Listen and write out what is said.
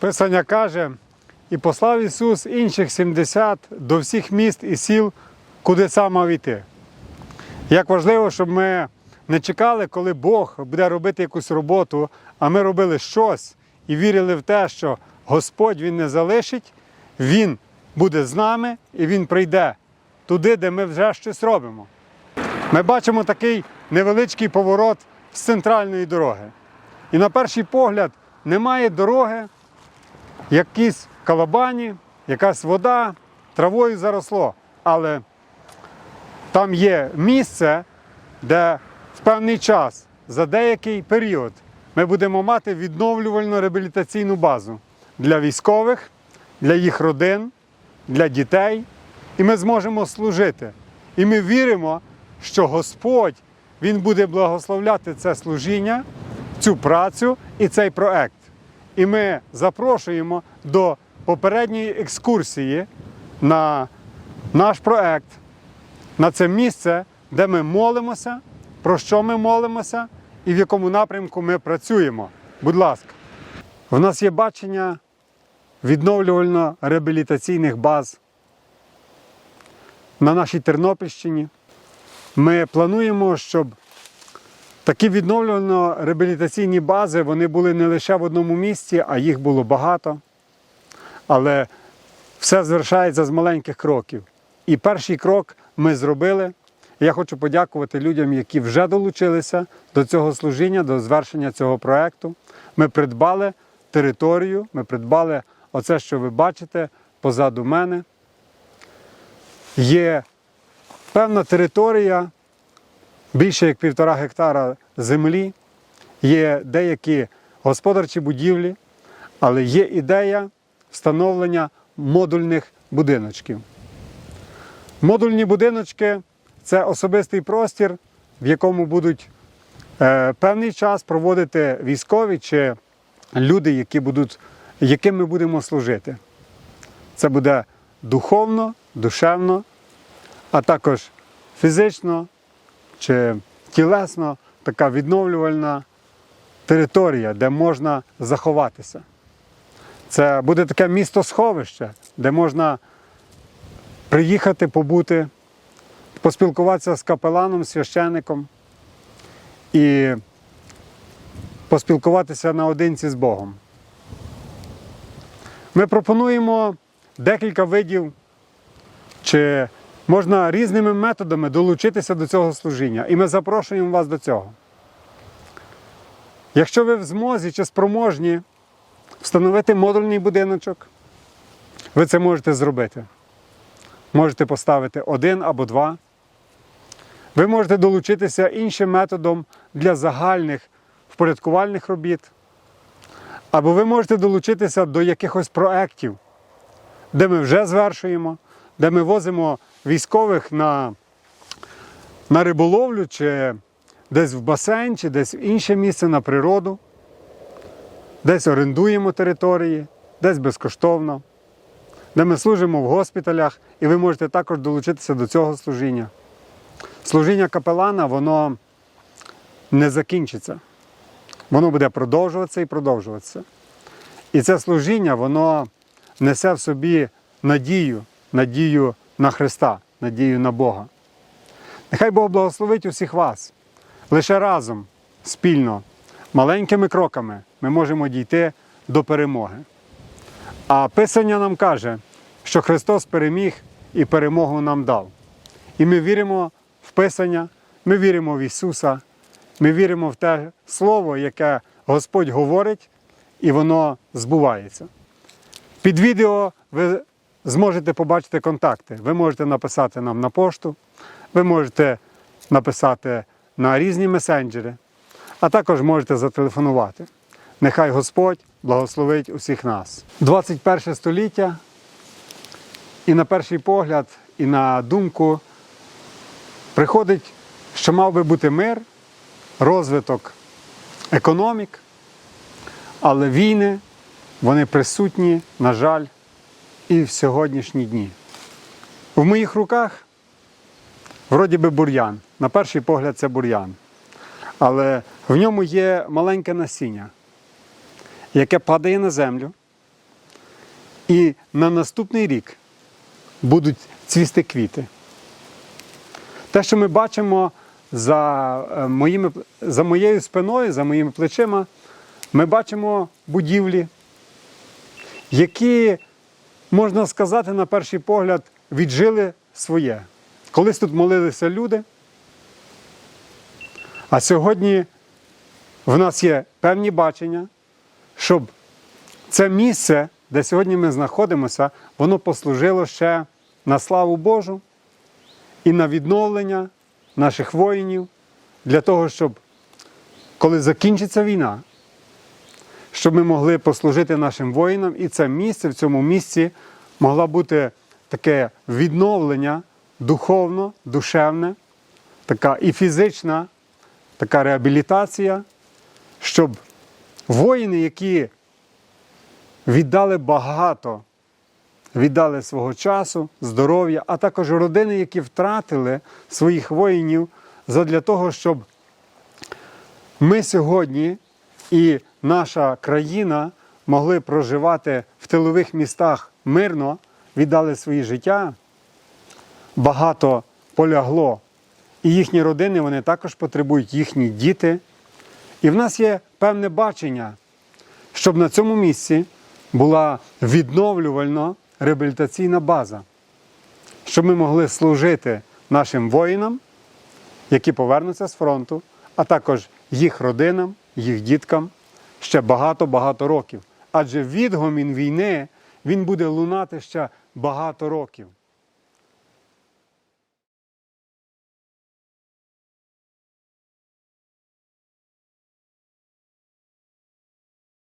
Писання каже, і послав Ісус інших 70 до всіх міст і сіл, куди сам мав іти. Як важливо, щоб ми не чекали, коли Бог буде робити якусь роботу, а ми робили щось і вірили в те, що Господь Він не залишить, Він буде з нами і Він прийде туди, де ми вже щось робимо. Ми бачимо такий невеличкий поворот з центральної дороги. І на перший погляд немає дороги, якісь калабані, якась вода, травою заросло. Але там є місце, де в певний час, за деякий період, ми будемо мати відновлювальну реабілітаційну базу для військових, для їх родин, для дітей. І ми зможемо служити. І ми віримо, що Господь Він буде благословляти це служіння, цю працю і цей проект. І ми запрошуємо до попередньої екскурсії на наш проект, на це місце, де ми молимося, про що ми молимося і в якому напрямку ми працюємо. Будь ласка, в нас є бачення відновлювально-реабілітаційних баз на нашій Тернопільщині. Ми плануємо, щоб такі відновлювально-реабілітаційні бази вони були не лише в одному місці, а їх було багато. Але все звершається з маленьких кроків. І перший крок ми зробили. Я хочу подякувати людям, які вже долучилися до цього служіння, до звершення цього проєкту. Ми придбали територію, ми придбали оце, що ви бачите позаду мене. Є певна територія, більше як півтора гектара землі, є деякі господарчі будівлі, але є ідея встановлення модульних будиночків. Модульні будиночки це особистий простір, в якому будуть е, певний час проводити військові чи люди, які будуть, яким ми будемо служити. Це буде духовно, душевно, а також фізично чи тілесно така відновлювальна територія, де можна заховатися. Це буде таке місто-сховище, де можна приїхати, побути, поспілкуватися з капеланом, священником і поспілкуватися наодинці з Богом. Ми пропонуємо декілька видів, чи можна різними методами долучитися до цього служіння. І ми запрошуємо вас до цього. Якщо ви в змозі чи спроможні встановити модульний будиночок, ви це можете зробити. Можете поставити один або два. Ви можете долучитися іншим методом для загальних впорядкувальних робіт. Або ви можете долучитися до якихось проєктів, де ми вже звершуємо, де ми возимо військових на, на риболовлю, чи десь в басейн, чи десь в інше місце на природу, десь орендуємо території, десь безкоштовно, де ми служимо в госпіталях, і ви можете також долучитися до цього служіння. Служіння капелана, воно не закінчиться. Воно буде продовжуватися і продовжуватися. І це служіння, воно несе в собі надію, надію на Христа, надію на Бога. Нехай Бог благословить усіх вас. Лише разом, спільно, маленькими кроками ми можемо дійти до перемоги. А Писання нам каже, що Христос переміг і перемогу нам дав. І ми віримо в Писання, ми віримо в Ісуса, ми віримо в те Слово, яке Господь говорить, і воно збувається. Під відео ви зможете побачити контакти. Ви можете написати нам на пошту, ви можете написати на різні месенджери, а також можете зателефонувати. Нехай Господь благословить усіх нас. 21 століття, і на перший погляд, і на думку приходить, що мав би бути мир, розвиток економік, але війни, вони присутні, на жаль, і в сьогоднішні дні. В моїх руках вроді би бур'ян. На перший погляд, це бур'ян. Але в ньому є маленьке насіння, яке падає на землю, І на наступний рік будуть цвісти квіти. Те, що ми бачимо за, е, моїми, за моєю спиною, за моїми плечима, ми бачимо будівлі, які, можна сказати, на перший погляд, віджили своє. Колись тут молилися люди, а сьогодні в нас є певні бачення, щоб це місце, де сьогодні ми знаходимося, воно послужило ще на славу Божу і на відновлення наших воїнів для того, щоб коли закінчиться війна, щоб ми могли послужити нашим воїнам, і це місце в цьому місці могла бути таке відновлення духовно, душевне, така і фізична, така реабілітація, щоб воїни, які віддали багато, віддали свого часу, здоров'я, а також родини, які втратили своїх воїнів, задля того, щоб ми сьогодні і наша країна могли проживати в тилових містах мирно, віддали свої життя, багато полягло. І їхні родини вони також потребують їхні діти. І в нас є певне бачення, щоб на цьому місці була відновлювально реабілітаційна база, щоб ми могли служити нашим воїнам, які повернуться з фронту, а також їх родинам, їх діткам ще багато-багато років. Адже відгомін війни він буде лунати ще багато років.